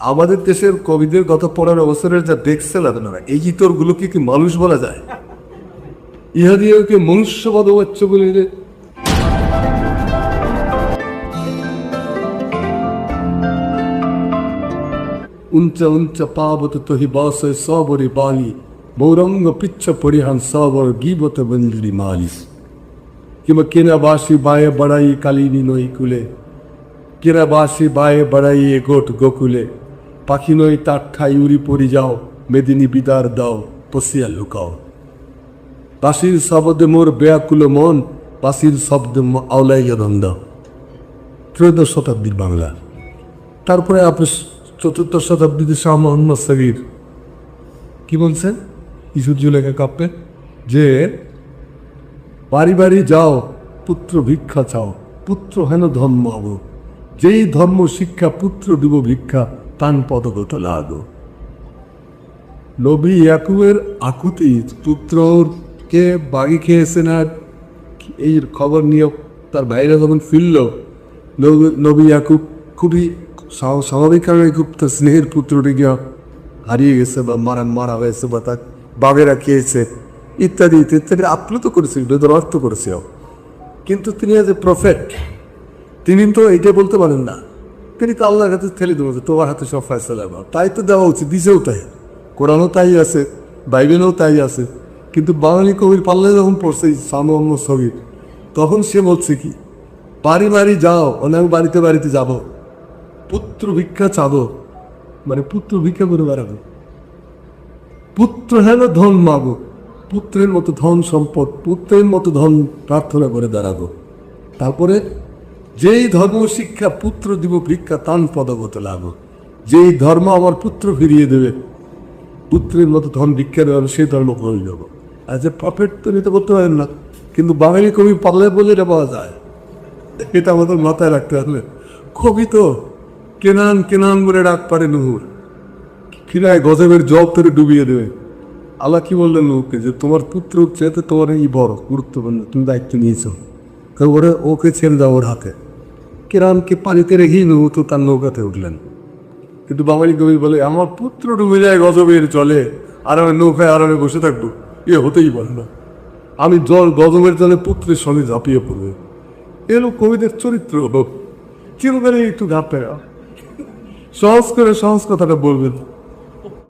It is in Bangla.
আমাদের দেশের কবিদের গত পনেরো বছরের যা দেখছেন আপনারা এই ইতরগুলোকে কি মানুষ বলা যায়? ইহা দিয়ে কি মনুষ্যবাদ হচ্ছে বলে যে উঞ্চ উঞ্চ পাবত তোহি বাসয় বালি মৌরঙ্গ পিচ্ছ পরিহান সবর গিবত বন্দিরি মালিস। কিংবা কেনা বাসি বায়ে বড়াই কালিনী নই কুলে কেনা বাসি বায়ে বড়াই গোট গোকুলে। পাখি নই তার ঠাই উড়ি পড়ি যাও, মেদিনী বিদার দাও পশিয়া লুকাও। বাসির শব্দে মোর বেয়াকুল মন বাসির শব্দে আওলাইয়া দ্বন্দ্ব ত্রয়োদশ শতাব্দীর বাংলা। তারপরে আপনি চতুর্থ শতাব্দীতে শাহ মোহাম্মদ সগির। কি বলছেন? ইসুজ্জুলেখা কাব্যে, যে বাড়ি বাড়ি যাও, পুত্র ভিক্ষা চাও, পুত্র হেন ধর্ম হব যেই ধর্ম শিক্ষা পুত্র দিব ভিক্ষা তান পদগত লাগো নবী ইয়াকুবের আকুতি পুত্রকে বাগি খেয়েছেন আর এই খবর নিয়ে তার বাইরে যখন ফিরল নবী- ইয়াকুব খুবই স্বা- স্বাভাবিক কারণে খুব তার স্নেহের পুত্রটিকে হারিয়ে গেছে বা মারা মারা হয়েছে বা তার বাঘেরা খেয়েছে ইত্যাদি ইত্যাদি আপ্লুত করেছে বেদর অর্থ করেছে কিন্তু তিনি যে প্রফেট তিনি তো এইটা বলতে পারেন না। তিনি তো আল্লাহর কাছে ঠেলে দেবো তোমার হাতে সব ফয়সলা দাও তাই তো দেওয়া উচিত দিছেও তাই। কোরআনও তাই আছে, বাইবেলও তাই আছে। কিন্তু বাঙালি কবির পাল্লে যখন পড়ছে সামু মোহাম্মদ সগির, তখন সে বলছে কি, বাড়ি বাড়ি যাও অনেক বাড়িতে বাড়িতে যাব। পুত্র ভিক্ষা চাবো মানে পুত্র ভিক্ষা করে বেড়াবো। পুত্র হেন ধন মাগো, পুত্রের মতো ধন সম্পদ, পুত্রের মতো ধন প্রার্থনা করে দাঁড়াবো। তারপরে যেই ধর্ম শিক্ষা পুত্র দিব ভিক্ষা, তান পদগত লাভ যেই ধর্ম আমার পুত্র ফিরিয়ে দেবে, পুত্রের মতো ধন ভিক্ষা দেওয়া সেই ধর্ম করে যাব আর যে প্রফেট তো নিতে করতে পারেন না, কিন্তু বাঙালি কবি পারলে বলে এটা পাওয়া যায়। এটা আমাদের মাথায় রাখতে হবে। কবি তো কেনান কেনান বলে ডাক পারে নুহুর। কিরায় গজবের জব তোরে ডুবিয়ে দেবে। আল্লাহ কি বললেন ওকে যে তোমার পুত্র চেতে তোমার এই বড়, গুরুত্বপূর্ণ, তুমি দায়িত্ব নিয়েছো। কারণ ওরা, ওকে ছেড়ে দাও ওর হাতে। কিরামকে পানিতে রেখেই নবুত তার নৌকাতে উঠলেন। কিন্তু বাঙালি কবি বলে, আমার পুত্র ডুবে যায় গজবের চলে, আর আমি নৌকায় আরামে বসে থাকব, এ হতেই পারে না। আমি জল গজবের জলে পুত্রের সঙ্গে ঝাঁপিয়ে পড়বে। এলো কবিদের চরিত্র চিরকালে একটু ঘাপে সহজ করে সহজ কথাটা বলবেন।